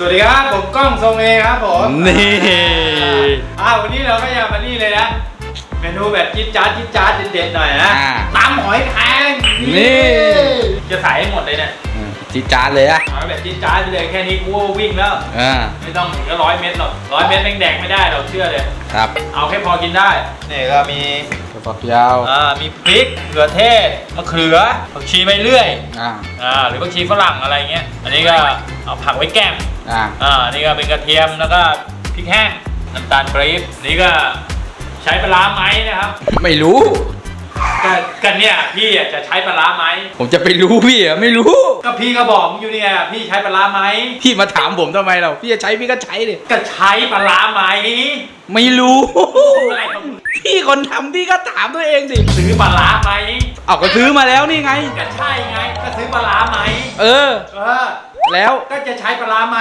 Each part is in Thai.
สวัสดีครับ ผมก้องทรงเอครับผมนี่อ้าววันนี้เราก็จะมานี่เลยนะเมนูแบบจิ๊ดจ๊าดจิ๊ดจ๊าดเด็ดๆหน่อยนะอ่าตำหอยแครงนี่ จะใส่ให้หมดเลยเนี่ยจีดจานเลยอะเอาแบบจิ๊ดจ๊าดไปเลยแค่นี้กูก็วิ่งแล้ว อ่าไม่ต้องถึงก็ร้อยเม็ดหรอกร้อยเม็ดแม่งแดกไม่ได้เราเชื่อเลย ครับเอาแค่พอกินได้นี่ก็มีถั่วฝักยาวอ่ามีพริกเกลือเทศมะเขือผักชีใบเลื่อยอ่าอ่าหรือผักชีฝรั่งอะไรเงี้ยอันนี้ก็เอาผักไว้แก้ม อ่าอ่านี่ก็เป็นกระเทียมแล้วก็พริกแห้งน้ำตาลปรี๊บนี่ก็ใช้ปลาร้าไหมนะครับไม่รู้ ก็กันเนี่ยพี่อะจะใช้ปลาร้าไหมผมจะไปรู้พี่อะไม่รู้ ก็พี่ก็บอกมึงอยู่เนี่ยพี่ใช้ปลาร้าไหมพี่มาถามผมทำไมเราพี่จะใช้พี่ก็ใช้ดิก็ใช้ปลาร้าไหมไม่รู้ อะไรของมึงพี่คนทำพี่ก็ถามตัวเองดิซื้อปลาร้าไหมเอาก็ซื้อมาแล้วนี่ไง ก็ใช่ไงก็ซื้อปลาร้าไหมเออ เออ แล้วก็จะใช้ปลาร้าไหม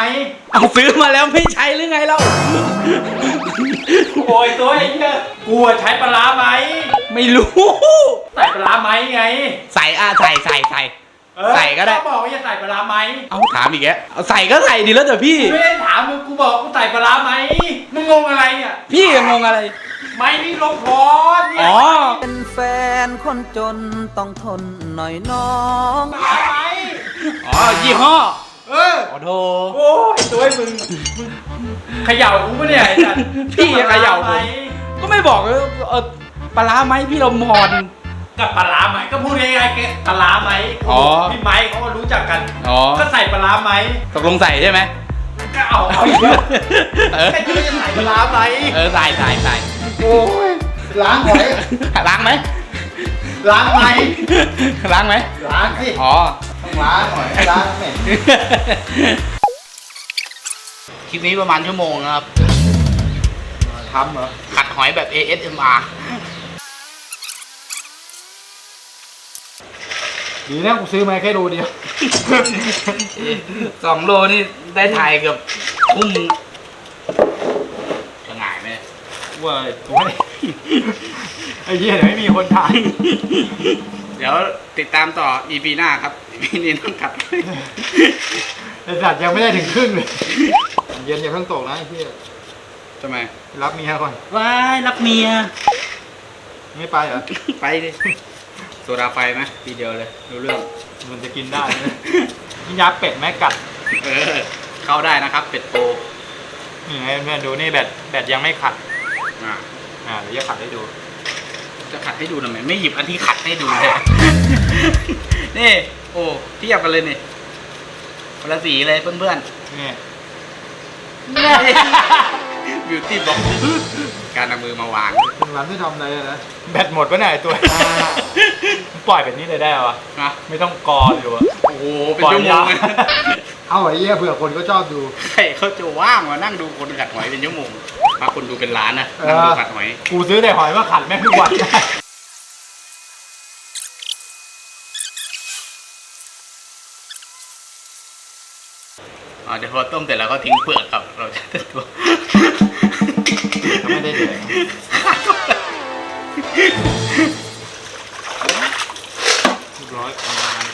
เอาซื้อมาแล้วไม่ใช้หรือไงเราโอ้ยตัวไอ้เนี่ยกูอะใช้ปลาร้าไหมไม่รู้ ใส่ปลาร้าไหมไงใส่อะใส่ใส่ใส่ เออใส่ก็ได้ บอกว่าจะใส่ปลาร้าไหมเอาถามอีกแกเอาใส่ก็ใส่ดีแล้วแต่พี่ ไม่ได้ถามมึงกูบอกกูใส่ปลาร้าไหมมึงงงอะไรเนี่ยพี่ยังงงอะไร ไม่นี่ลงพรเนี่ยอ๋อ เป็นแฟนคนจนต้องทนหน่อยน้อง ปลาร้าไหม อ๋อยี่ห้อ เออ ขอโทษ โอ้ยตัวไอ้มึงมึงเขย่ากูปะเนี่ยไอ้สัตว์พี่อย่าเขย่าผมปลร้ไหก็ไม่บอกเลยเออปลาร้าไหมพี่เรามอนกับปลาร้าไหมก็พูดง่ายๆแกปลาร้าไหมอ๋อ พี่ไม้เขาก็รู้จักกัน อ๋อก็ใส่ปลาร้าไหมตกลงใส่ใช่ไหมก็เอาเอาอีกแล้วเออ แค่จะใส่ปลาร้าไหมเออใส่ใส่ใส่โอ้ยล้างหอยล้างไหมล้างไหมล้างไหมล้างสิอ๋อต้อง ล้างหอยล้างเหม็นคลิปนี้ประมาณชั่วโมงนะครับทำเหรอขัดหอยแบบ ASMR ดีนะกูซื้อมาแค่โลเดียวสองโลนี่ได้ถ่ายเกือบทุ่มจะหงายไหมเว้ยกูไม่ได้ไอ้เหี้ยเดี๋ยวไม่มีคนถ่าย เดี๋ยวติดตามต่อ EP หน้าครับ EP นี้ต้องขัดไอ้สัตว์ยังไม่ได้ถึงครึ่งเลย เย็นอย่าเพิ่งตกนะไอ้เหี้ยทำไมรับเมียก่อน ว้ายรักเมีย ไม่ไปเหรอ ไปดิโซดาไฟไหมทีเดียวเลยรู้เรื่อง มันจะกินได้ไหมนี่ยับเป็ดแม่กัด เออ เข้าได้นะครับ เป็ดโตนี่ไงแม่ดูนี่แบตแบตยังไม่ขัด อ่าอ่าเดี๋ยวจะขัดให้ดู จะขัดให้ดูทำไมไม่หยิบอันที่ขัดให้ดูเลย นี่โอ้เทียบกันเลยนี่คนละสีเลยเพื่อนนี่ๆ บิวตี้บอกการเอามือมาวาง คุณร้านที่ทำอะไรอะนะแบตหมดปะเนี่ยไอ้ตัว ปล่อยแบบนี้เลยได้เหรอวะนะ ไม่ต้องกออยู่อะโอ้โห เป็นชั่วโมงเลยเอาไอ้เหี้ยเผื่อคนก็ชอบดู ใครเขาจะว่างมานั่งดูคนขัดหอยเป็นชั่วโมงบางคนดูเป็นล้านนะนั่งดูขัดหอย กูซื้อแต่หอยมาขัดแม่งทุกวัน อ๋อเดี๋ยวพอต้มเสร็จแล้วก็ทิ้งเปลือกครับ เราจะตัวก็ไม่ได้เหลือเรียบร้อยประมาณ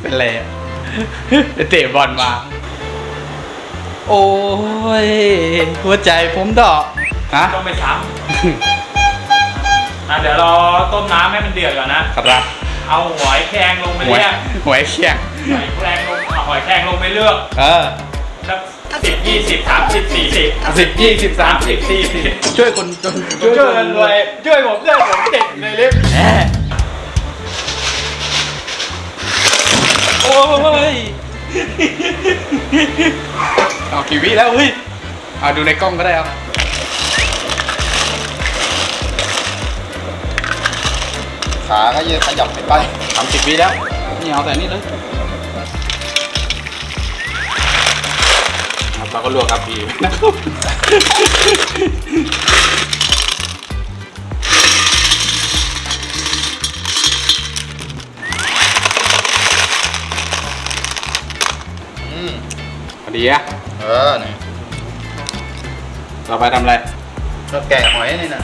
เป็นไรอะเตะบอลมา โอ้ยหัวใจผมดอกฮะต้องไปซ้ำ อะเดี๋ยวรอต้มน้ำให้มันเดือดก่อนนะ ครับเอาหอยแครงลงไปหวยเรียกหวยเชียงหอยแครงลงเอาหอยแครงลงไปเลือกเออสักสิบยี่สิบสามสิบสี่สิบสิบยี่สิบสามสิสิบบสี่สิบช่วยคนจนช่วยช่วยกันรวยช่วยผมช่วยผมติดในลิฟต์แหมโอ้ยเอากี่วิแล้วเฮ้ยเอาดูในกล้องก็ได้เอา ขาก็ยืนขยับไปไปสามสิบวิแล้ว นี่เอาแต่นี่เลยครับเราก็ลวกครับพี่นะครับอืมพอดีอะเออนี่เราไปทำอะไร ก็แกะหอยนี่นะ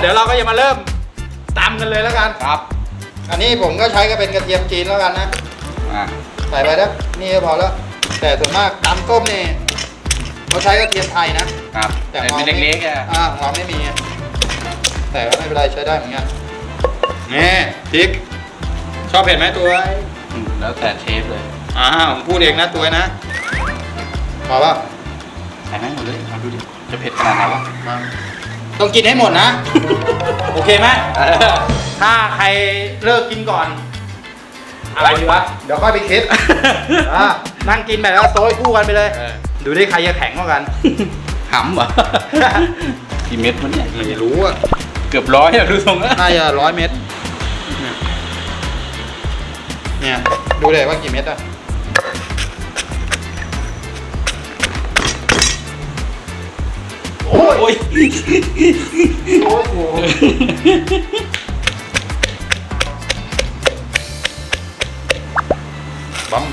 เดี๋ยวเราก็จะมาเริ่มตำกันเลยแล้วกัน ครับอันนี้ผมก็ใช้ก็เป็นกระเทียมจีนแล้วกันนะ อ่าใส่ไปแล้วนี่ก็พอแล้ว แต่ส่วนมากตำต้มนี่เขาใช้กระเทียมไทยนะ ครับแต่แต่ของเป็นราเล็กๆอะอ่าของเราไม่มีอะแต่ก็ไม่เป็นไรใช้ได้เหมือนกันนี่พริก ชอบเผ็ดไหมตัวอืมแล้วแต่เชฟเลยอ่าผมพูดเองนะตัวนะพอป่ะใส่แม่งหมดเลยเอาดูดิจะเผ็ดขนาดไหนวะมา ต้องกินให้หมดนะ โอเคไหมเออถ้าใครเลิกกินก่อน อะไรดีวะ เดี๋ยวค่อยไปคิดอะนั่งกินแบบแล้วโซยคู่กันไปเลย เออ ดูดิใครจะแข็งกว่ากัน หำเหรอ กี่เม็ดวะเนี่ยไม่รู้อะเกือบร้อยอะดูทรงแล้วน่าจะร้อยเม็ดเนี่ยเนี่ย ดูเลยว่ากี่เม็ดอะ โอ้ยโอ้ยโอ้โหบัม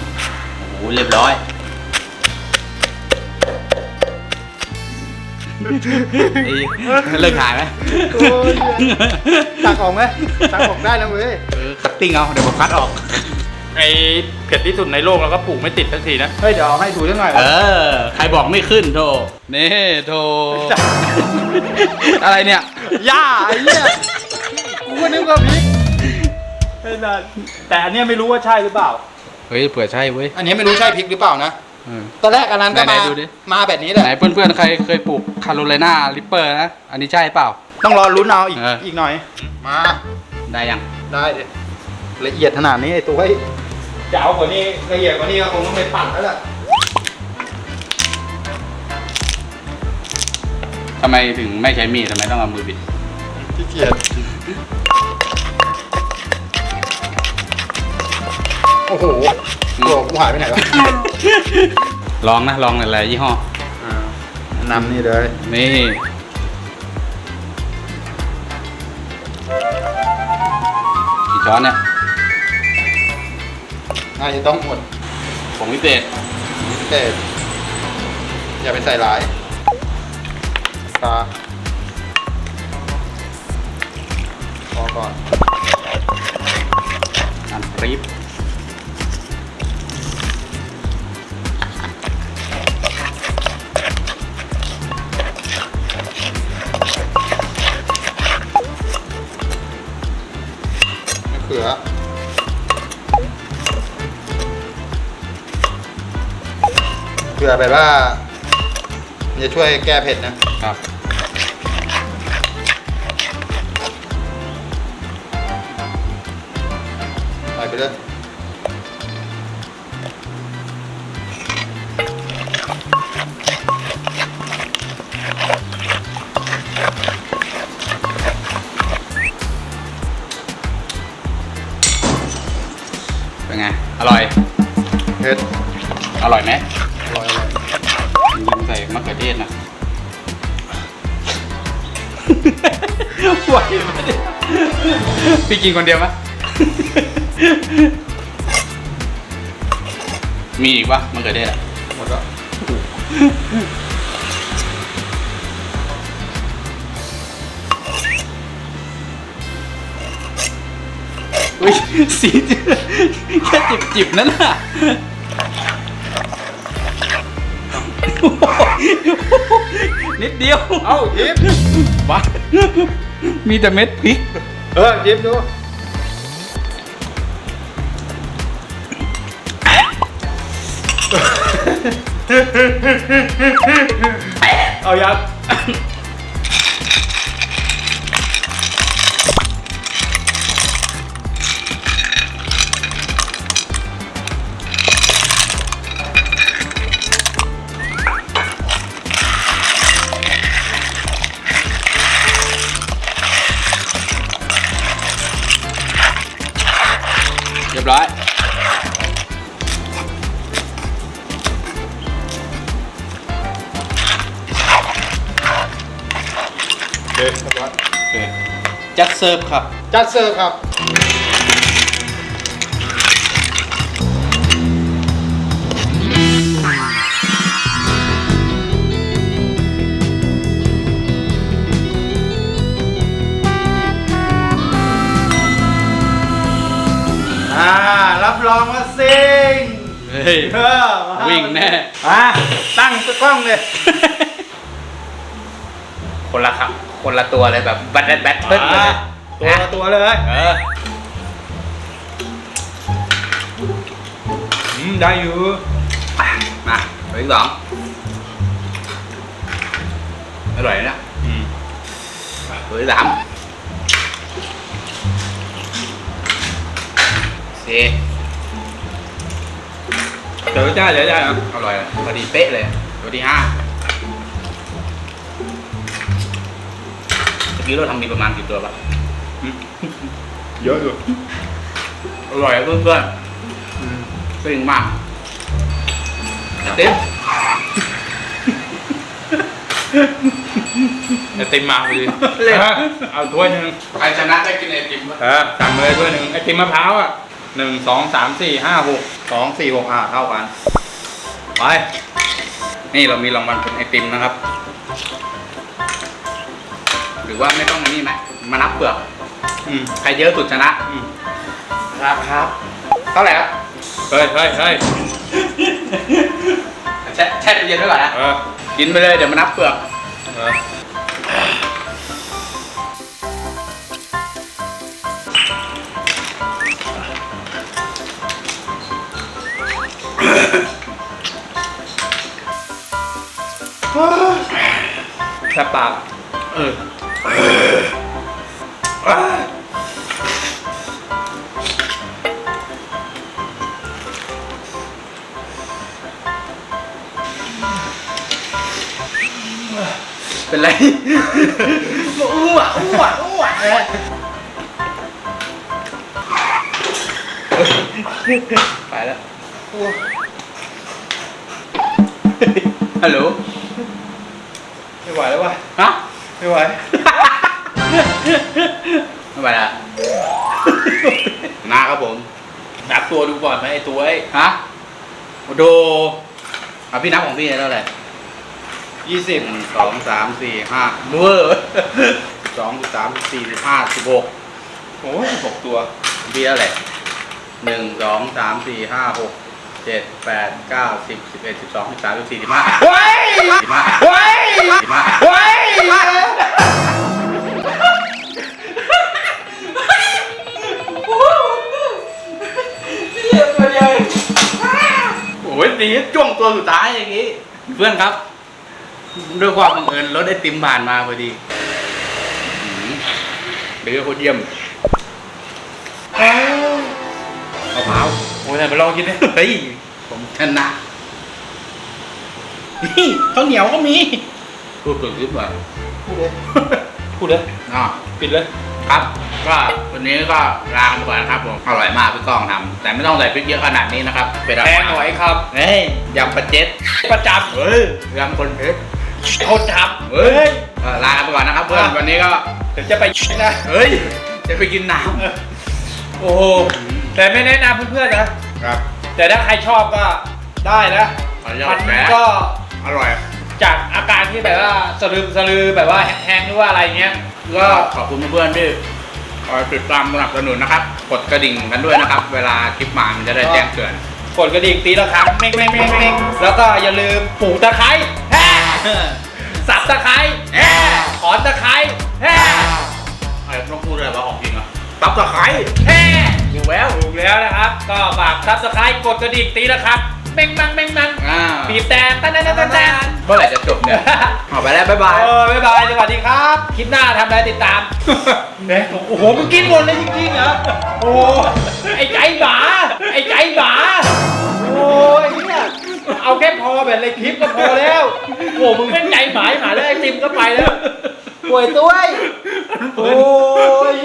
โอ้โหเรียบร้อยเอ้ยเลิกถ่ายไหมโอ้ยตักออกไหมตักออกได้นะเว้ยเออคัตติ้งเอา เดี๋ยวผมคัดออก ไอเผ็ดที่สุดในโลกเราก็ปลูกไม่ติดสักทีนะ เฮ้ย เดี๋ยวเอาให้ดูสักหน่อย เออ ใครบอกไม่ขึ้นโท นี่โทอะไรเนี่ยย่าไอ้เนี่ยกูก็นึกว่าพริกแต่อันเนี้ยไม่รู้ว่าใช่หรือเปล่า เฮ้ยเผื่อใช่เว้ยอันนี้ไม่รู้ใช่พริกหรือเปล่านะ เออ ตอนแรกอันนั้นก็ไหนมาๆดูดิ มาแบบนี้แหละไหนเพื่อนๆใครเคยปลูกคาโรไลนาลิปเปอร์นะอันนี้ใช่เปล่า ต้องรอลุ้นเอาอีกเอออี อีกหน่อย มา ได้ยังได้ดิละเอียดขนาดนี้ไอ้ตัวไอ้จะเอากว่านี้ละเอียดกว่านี้ก็คงต้องไปปั่นแล้วล่ะ ทำไมถึงไม่ใช้มีดทำไมต้องเอามือบิดขี้เกียจโอ้โหตัวกูหายไปไหนวะลองนะลองหลายๆยี่ห้ออ่านำนี่เลยนี่กี่ช้อนเนี่ยน่าจะต้องหมดผงพิเศษแต่อย่าไปใส่หลาย ตาพอก่อนน้ำปรี๊บเขือเผื่อแบบว่ามันจะช่วยแก้เผ็ดนะครับ เลยเป็นไง อร่อยเผ็ดอร่อยไหมอร่อยอร่อยยิงใส่มะเขือเทศนะไหวไหมเนี่ยพี่กินคนเดียวไหม มีอีกปะมะเขือเทศอะหมดแล้วอุ้ยสีแค่จิบจิบๆนั่นน่ะนิดเดียว เอ้ายิบบ้ามีแต่เม็ดพริก เออยิบดู เอายับ เซิร์ฟครับ จัดเสิร์ฟครับ อ่า รับรองว่าซิงเฮ้ย เออวิ่งแน่ อะตั้งกล้องเลย คนละครับ คนละตัวเลยแบบแบทแบทเทิลเลย ตัวละตัวเลย เอออืมได้อยู่มาตัวที่สองอร่อยนะอืมตัวที่สามสี่เดี๋ยวจ้าเดี๋ยวจ้าอร่อยอะพอดีเป๊ะเลย ตัวที่ห้าเมื่อกี้เราทำมีประมาณกี่ตัวปะ เยอะอยู่อร่อยอะเพื่อนๆซึ้งมากเต็มไอติมมาพอดีเลยอะเอาถ้วยหนึ่งใครชนะได้กินไอติมปะเออสั่งเลยถ้วยหนึ่งไอติมมะพร้าวอะหนึ่งสองสามสี่ห้าหกสองสี่หกอะเท่ากันไปนี่เรามีรางวัลเป็นไอติมนะครับ หรือว่าไม่ต้องอันนี่ไหมมานับเปลือก อืมใครเยอะสุดชนะอืมครับครับ เท่าไหร่ครับเฮ้ยเฮ้ยเฮ้ยแช่แช่ตู้เย็นไว้ก่อนนะ เออกินไปเลยเดี๋ยวมานับเปลือก เออแค่ปากเออ เป็นไรอ้วอ้วอ้วไปแล้วฮัลโหลไม่ไหวแล้ววะฮะไม่ไหวไม่ไปละนะครับผม นับตัวดูก่อนไหมไอตัวไอ้ฮะโอ้โดเอาพี่นับของพี่เท่าไหร่ ยี่สิบสองสามสี่ห้าเวอร์สองสามสี่สิบห้าสิบหกโอ้ยหกตัวพี่เท่าไหร่หนึ่งสองสามสี่ห้าหกเจ็ดแปดเก้าสิบสิบเอ็ดสิบสองสิบสามสิบสี่สิบห้าเฮ้ยสิบห้าเฮ้ยสิบห้าเฮ้ยโอ้ยดีจ้วงตัวสุดท้ายอย่างนี้ เพื่อนครับ ด้วยความบังเอิญรถไอติมผ่านมาพอดีอื้อหือเดือโคตรเยี่ยมมะพร้าวโอ้ยไหนไปลองกินดิเฮ้ยผมชนะนี่ข้าวเหนียวก็มี พูดถึงคลิปหน่อยพูดเลยพูดเลยอะปิดเลย ครับ ก็วันนี้ก็ลากันไปก่อนนะครับผม อร่อยมากพี่ก้องทำแต่ไม่ต้องใส่พริกเยอะขนาดนี้นะครับ เป็นแพงหน่อยครับ เฮ้ยยำปลาเจ็ดประจเฮ้ยยำคนเพชรำคนทเฮ้ยก็ลากันไปก่อนนะครับเพื่อนวันนี้ก็ำเดี๋ยวจะไปนะเฮ้ยจะไปกินน้โอ้โหแต่ไม่แนะนำเพื่อนๆนะำครับ แต่ถ้าใครชอบก็ได้นะขออนุญามัตนแหม ก็อร่อยจากอาการที่แบบว่าสลืมสลือแบบว่าแห้งๆหรือว่าอะไรเงี้ยก็ขอบคุณเพื่อนๆที่คอยติดตามสนับสนุนนะครับกดกระดิ่งกันด้วยนะครับ เวลาคลิปมามันจะได้แจ้งเตือน กดกระดิ่งตีละครั้งเม้งเม้งเม้งเม้งแล้วก็อย่าลืมปลูกตะไคร้แฮ่ สับตะไคร้แฮ่ถอนตะไคร้แฮ่อะไรต้องพูดอะไรวะของจริงอะตับตะไคร้แฮ่อยู่แล้วถูกแล้วนะครับ ก็ฝากซับสไครต์กดกระดิ่งตีละครับเม้งมังเม้งมังอ่าบีบแต่ตันตันตันตันตันเมื่อไหร่จะจบเนี่ยเอาไปแล้วบ๊ายบายเออบ๊ายบายสวัสดีครับ คลิปหน้าทำอะไรติดตามเนี่ยโอ้โหมึงกินหมดเลยจริงๆเหรอโอ้ไอ้ใจหมาไอ้ใจหมาโอ้ยเนี่ย เอาแค่พอแบบในคลิปก็พอแล้วโอ้มึงเป็นใจหมาหมาแล้วไอติมก็ไปแล้วป่วยตัวโอ้ย